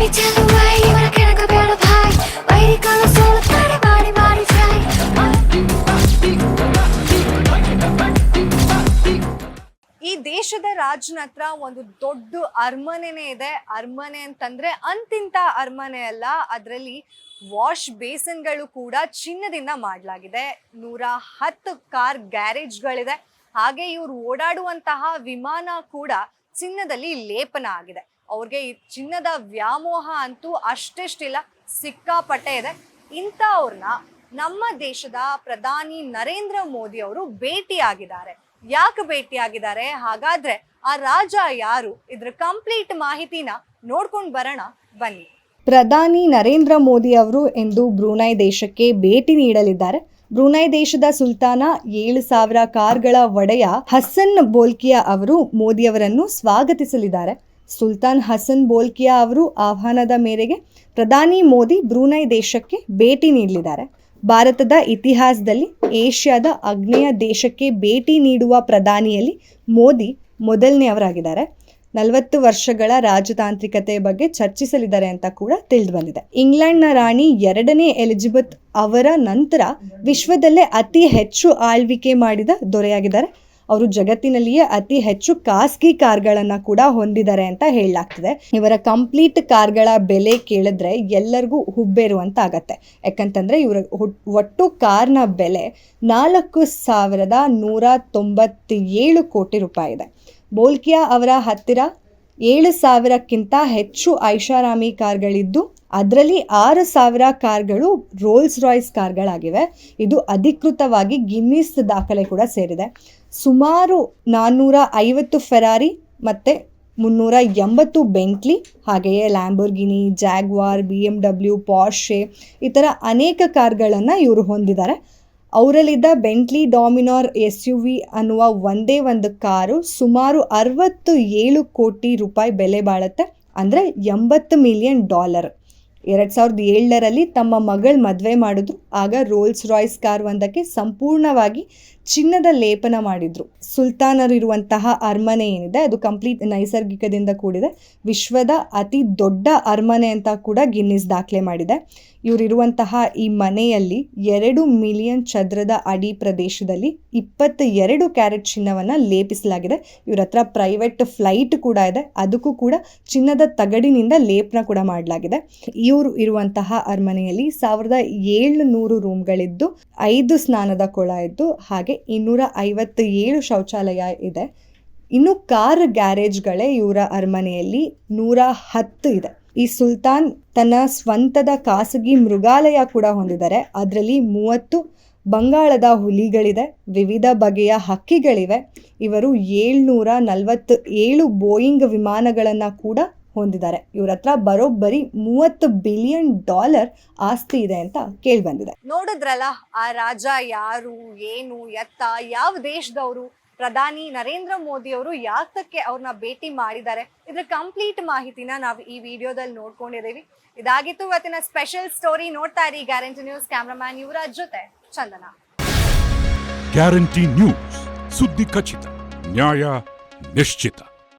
ಈ ದೇಶದ ರಾಜನ ಹತ್ರ ಒಂದು ದೊಡ್ಡ ಅರಮನೆನೇ ಇದೆ. ಅರಮನೆ ಅಂತಂದ್ರೆ ಅಂತಿಂತ ಅರಮನೆ ಅಲ್ಲ, ಅದರಲ್ಲಿ ವಾಶ್ ಬೇಸನ್ಗಳು ಕೂಡ ಚಿನ್ನದಿಂದ ಮಾಡಲಾಗಿದೆ. ನೂರ ಹತ್ತು ಕಾರ್ ಗ್ಯಾರೇಜ್ಗಳಿದೆ. ಹಾಗೆ ಇವ್ರು ಓಡಾಡುವಂತಹ ವಿಮಾನ ಕೂಡ ಚಿನ್ನದಲ್ಲಿ ಲೇಪನ ಆಗಿದೆ. ಅವ್ರಿಗೆ ಈ ಚಿನ್ನದ ವ್ಯಾಮೋಹ ಅಂತೂ ಅಷ್ಟೆಷ್ಟಿಲ್ಲ, ಸಿಕ್ಕಾಪಟ್ಟೆ ಇದೆ. ಇಂಥವ್ರನ್ನ ನಮ್ಮ ದೇಶದ ಪ್ರಧಾನಿ ನರೇಂದ್ರ ಮೋದಿ ಅವರು ಭೇಟಿಯಾಗಿದ್ದಾರೆ. ಯಾಕೆ ಭೇಟಿಯಾಗಿದ್ದಾರೆ? ಹಾಗಾದ್ರೆ ಆ ರಾಜ ಯಾರು? ಇದ್ರ ಕಂಪ್ಲೀಟ್ ಮಾಹಿತಿನ ನೋಡ್ಕೊಂಡು ಬರೋಣ. ಬನ್ನಿ. ಪ್ರಧಾನಿ ನರೇಂದ್ರ ಮೋದಿ ಅವರು ಎಂದು ಬ್ರೂನೈ ದೇಶಕ್ಕೆ ಭೇಟಿ ನೀಡಲಿದ್ದಾರೆ. ಬ್ರೂನೈ ದೇಶದ ಸುಲ್ತಾನ ಏಳು ಸಾವಿರ ಕಾರ್ಗಳ ಒಡೆಯ ಹಸನ್ ಬೋಲ್ಕಿಯಾ ಅವರು ಮೋದಿಯವರನ್ನು ಸ್ವಾಗತಿಸಲಿದ್ದಾರೆ. ಸುಲ್ತಾನ್ ಹಸನ್ ಬೋಲ್ಕಿಯಾ ಅವರು ಆಹ್ವಾನದ ಮೇರೆಗೆ ಪ್ರಧಾನಿ ಮೋದಿ ಬ್ರೂನೈ ದೇಶಕ್ಕೆ ಭೇಟಿ ನೀಡಲಿದ್ದಾರೆ. ಭಾರತದ ಇತಿಹಾಸದಲ್ಲಿ ಏಷ್ಯಾದ ಆಗ್ನೇಯ ದೇಶಕ್ಕೆ ಭೇಟಿ ನೀಡುವ ಪ್ರಧಾನಿಯಲ್ಲಿ ಮೋದಿ ಮೊದಲನೆಯವರಾಗಿದ್ದಾರೆ. ನಲವತ್ತು ವರ್ಷಗಳ ರಾಜತಾಂತ್ರಿಕತೆ ಬಗ್ಗೆ ಚರ್ಚಿಸಲಿದ್ದಾರೆ ಅಂತ ಕೂಡ ತಿಳಿದು ಬಂದಿದೆ ಇಂಗ್ಲೆಂಡ್ನ ರಾಣಿ ಎರಡನೇ ಎಲಿಜಬೆತ್ ಅವರ ನಂತರ ವಿಶ್ವದಲ್ಲೇ ಅತಿ ಹೆಚ್ಚು ಆಳ್ವಿಕೆ ಮಾಡಿದ ದೊರೆಯಾಗಿದ್ದಾರೆ. ಅವರು ಜಗತ್ತಿನಲ್ಲಿಯೇ ಅತಿ ಹೆಚ್ಚು ಖಾಸಗಿ ಕಾರ್ಗಳನ್ನು ಕೂಡ ಹೊಂದಿದ್ದಾರೆ ಅಂತ ಹೇಳಲಾಗ್ತದೆ. ಇವರ ಕಂಪ್ಲೀಟ್ ಕಾರ್ಗಳ ಬೆಲೆ ಕೇಳಿದ್ರೆ ಎಲ್ಲರಿಗೂ ಹುಬ್ಬೇರುವಂತ ಆಗತ್ತೆ ಯಾಕಂತಂದ್ರೆ ಇವರ ಒಟ್ಟು ಕಾರ್ನ ಬೆಲೆ ನಾಲ್ಕು ಸಾವಿರದ ನೂರ ತೊಂಬತ್ತೇಳು ಕೋಟಿ ರೂಪಾಯಿ ಇದೆ. ಬೋಲ್ಕಿಯಾ ಅವರ ಹತ್ತಿರ ಏಳು ಸಾವಿರಕ್ಕಿಂತ ಹೆಚ್ಚು ಐಷಾರಾಮಿ ಕಾರ್ಗಳಿದ್ದು, ಅದರಲ್ಲಿ ಆರು ಸಾವಿರ ಕಾರ್ಗಳು ರೋಲ್ಸ್ ರಾಯ್ಸ್ ಕಾರ್ಗಳಾಗಿವೆ. ಇದು ಅಧಿಕೃತವಾಗಿ ಗಿನ್ನಿಸ್ ದಾಖಲೆ ಕೂಡ ಸೇರಿದೆ. ಸುಮಾರು ನಾನ್ನೂರ ಐವತ್ತು ಫೆರಾರಿ ಮತ್ತು ಮುನ್ನೂರ ಎಂಬತ್ತು ಬೆಂಟ್ಲಿ ಹಾಗೆಯೇ Lamborghini Jaguar B M W Porsche ಈ ಥರ ಅನೇಕ ಕಾರ್ಗಳನ್ನು ಇವರು ಹೊಂದಿದ್ದಾರೆ. ಅವರಲ್ಲಿದ್ದ Bentley Dominar S U V ಅನ್ನುವ ಒಂದೇ ಒಂದು ಕಾರು ಸುಮಾರು ಅರವತ್ತು ಏಳು ಕೋಟಿ ರೂಪಾಯಿ ಬೆಲೆ ಬಾಳುತ್ತೆ, ಅಂದರೆ ಎಂಬತ್ತು ಮಿಲಿಯನ್ ಡಾಲರ್. ಎರಡು ಸಾವಿರದ ಏಳರಲ್ಲಿ ತಮ್ಮ ಮಗಳ ಮದುವೆ ಮಾಡಿದ್ರು, ಆಗ ರೋಲ್ಸ್ ರಾಯ್ಸ್ ಕಾರ್ ಒಂದಕ್ಕೆ ಸಂಪೂರ್ಣವಾಗಿ ಚಿನ್ನದ ಲೇಪನ ಮಾಡಿದ್ರು. ಸುಲ್ತಾನರಿರುವಂತಹ ಅರಮನೆ ಏನಿದೆ, ಅದು ಕಂಪ್ಲೀಟ್ ನೈಸರ್ಗಿಕದಿಂದ ಕೂಡಿದೆ. ವಿಶ್ವದ ಅತಿ ದೊಡ್ಡ ಅರಮನೆ ಅಂತ ಕೂಡ ಗಿನ್ನಿಸ್ ದಾಖಲೆ ಮಾಡಿದೆ. ಇವರಿರುವಂತಹ ಈ ಮನೆಯಲ್ಲಿ ಎರಡು ಮಿಲಿಯನ್ ಚದರದ ಅಡಿ ಪ್ರದೇಶದಲ್ಲಿ ಇಪ್ಪತ್ತ ಎರಡು ಕ್ಯಾರೆಟ್ ಚಿನ್ನವನ್ನು ಲೇಪಿಸಲಾಗಿದೆ. ಇವ್ರ ಹತ್ರ ಪ್ರೈವೇಟ್ ಫ್ಲೈಟ್ ಕೂಡ ಇದೆ. ಅದಕ್ಕೂ ಕೂಡ ಚಿನ್ನದ ತಗಡಿನಿಂದ ಲೇಪನ ಕೂಡ ಮಾಡಲಾಗಿದೆ. ಇವರು ಇರುವಂತಹ ಅರಮನೆಯಲ್ಲಿ ಸಾವಿರದ ಏಳುನೂರು ರೂಮ್ಗಳಿದ್ದು ಐದು ಸ್ನಾನದ ಕೊಳ ಇದ್ದು, ಹಾಗೆ ಇನ್ನೂರ ಐವತ್ತು ಏಳು ಶೌಚಾಲಯ ಇದೆ. ಇನ್ನು ಕಾರ್ ಗ್ಯಾರೇಜ್ಗಳೇ ಇವರ ಅರಮನೆಯಲ್ಲಿ ನೂರ ಹತ್ತು ಇದೆ. ಈ ಸುಲ್ತಾನ್ ತನ್ನ ಸ್ವಂತದ ಖಾಸಗಿ ಮೃಗಾಲಯ ಕೂಡ ಹೊಂದಿದ್ದಾರೆ. ಅದರಲ್ಲಿ ಮೂವತ್ತು ಬಂಗಾಳದ ಹುಲಿಗಳಿದೆ, ವಿವಿಧ ಬಗೆಯ ಹಕ್ಕಿಗಳಿವೆ. ಇವರು ಏಳ್ನೂರ ನಲವತ್ತು ಏಳು ಬೋಯಿಂಗ್ ವಿಮಾನಗಳನ್ನು ಕೂಡ ಹೊಂದಿದ್ದಾರೆ. ಇವ್ರ ಹತ್ರ ಬರೋಬ್ಬರಿ ಮೂವತ್ತು ಬಿಲಿಯನ್ ಡಾಲರ್ ಆಸ್ತಿ ಇದೆ ಅಂತ ಕೇಳಿ ಬಂದಿದೆ. ನೋಡಿದ್ರಲ್ಲ ಆ ರಾಜ ಯಾರು ಏನು ಎತ್ತ ಯಾವ ದೇಶದವರು ಪ್ರಧಾನಿ ನರೇಂದ್ರ ಮೋದಿ ಅವರು ಯಾತಕ್ಕೆ ಅವ್ರನ್ನ ಭೇಟಿ ಮಾಡಿದ್ದಾರೆ? ಇದ್ರ ಕಂಪ್ಲೀಟ್ ಮಾಹಿತಿನ ನಾವು ಈ ವಿಡಿಯೋದಲ್ಲಿ ನೋಡ್ಕೊಂಡಿದ್ದೀವಿ ಇದಾಗಿತ್ತು ಇವತ್ತಿನ ಸ್ಪೆಷಲ್ ಸ್ಟೋರಿ ನೋಡ್ತಾ ಇರಿ. ಗ್ಯಾರಂಟಿ ನ್ಯೂಸ್ ಕ್ಯಾಮ್ರಾಮ್ಯಾನ್ ಯುವರಾಜ್ ಜೊತೆ ಚಂದನ. ಗ್ಯಾರಂಟಿ ನ್ಯೂಸ್ ಸುದ್ದಿ ಖಚಿತ ನ್ಯಾಯ ನಿಶ್ಚಿತ.